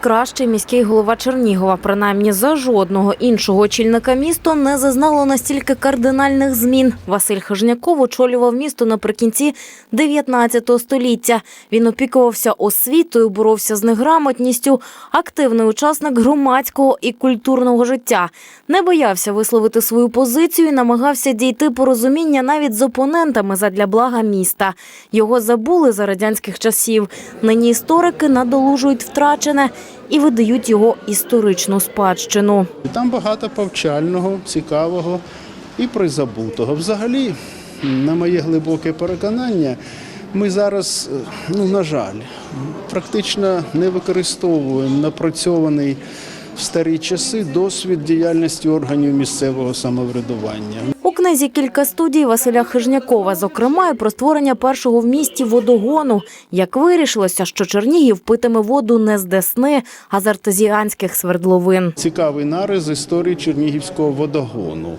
Кращий міський голова Чернігова, принаймні за жодного іншого очільника міста, не зазнало настільки кардинальних змін. Василь Хижняков очолював місто наприкінці 19 століття. Він опікувався освітою, боровся з неграмотністю, активний учасник громадського і культурного життя. Не боявся висловити свою позицію і намагався дійти порозуміння навіть з опонентами задля блага міста. Його забули за радянських часів. Нині історики надолужують втрачене і видають його історичну спадщину. Там багато повчального, цікавого і призабутого. Взагалі, на моє глибоке переконання, ми зараз, е, ну на жаль, практично не використовуємо напрацьований в старі часи досвід діяльності органів місцевого самоврядування. Книзі кілька студій Василя Хижнякова, зокрема, і про створення першого в місті водогону. Як вирішилося, що Чернігів питиме воду не з Десни, а з артезіанських свердловин. Цікавий нарис історії Чернігівського водогону.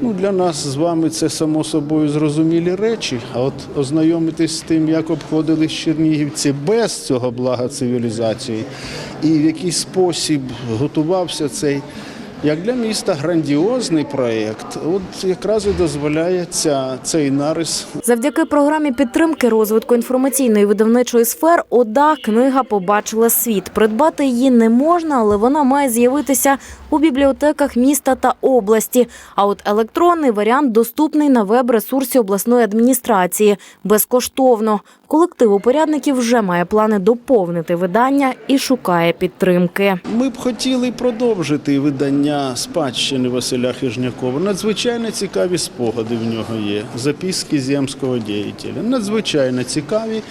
Ну, для нас з вами це само собою зрозумілі речі. А от ознайомитись з тим, як обходились чернігівці без цього блага цивілізації, і в який спосіб готувався цей. Як для міста грандіозний проєкт, от якраз і дозволяє ця, цей нарис Завдяки програмі підтримки розвитку інформаційної видавничої сфер ОДА книга побачила світ. Придбати її не можна, але вона має з'явитися у бібліотеках міста та області. А от електронний варіант доступний на веб-ресурсі обласної адміністрації безкоштовно. Колектив упорядників вже має плани доповнити видання і шукає підтримки. Ми б хотіли продовжити видання спадщини Василя Хижнякова. Надзвичайно цікаві спогади в нього є. Записки земського діятеля. Надзвичайно цікаві.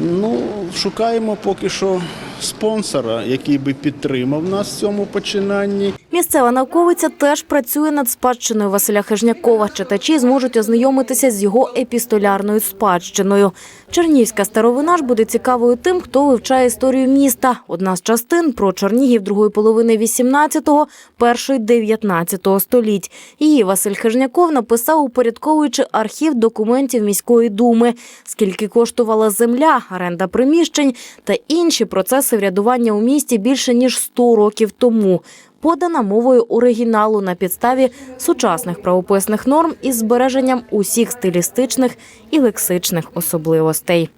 Ну, шукаємо поки що спонсора, який би підтримав нас в цьому починанні. Місцева науковиця теж працює над спадщиною Василя Хижнякова. Читачі зможуть ознайомитися з його епістолярною спадщиною. Чернігівська старовина ж буде цікавою тим, хто вивчає історію міста. Одна з частин про Чернігів другої половини 18-го, першої 19-го століть. Її Василь Хижняков написав, упорядковуючи архів документів міської думи, скільки коштувала земля, оренда приміщень та інші процеси врядування у місті більше ніж 100 років тому. Подана мовою оригіналу на підставі сучасних правописних норм із збереженням усіх стилістичних і лексичних особливостей.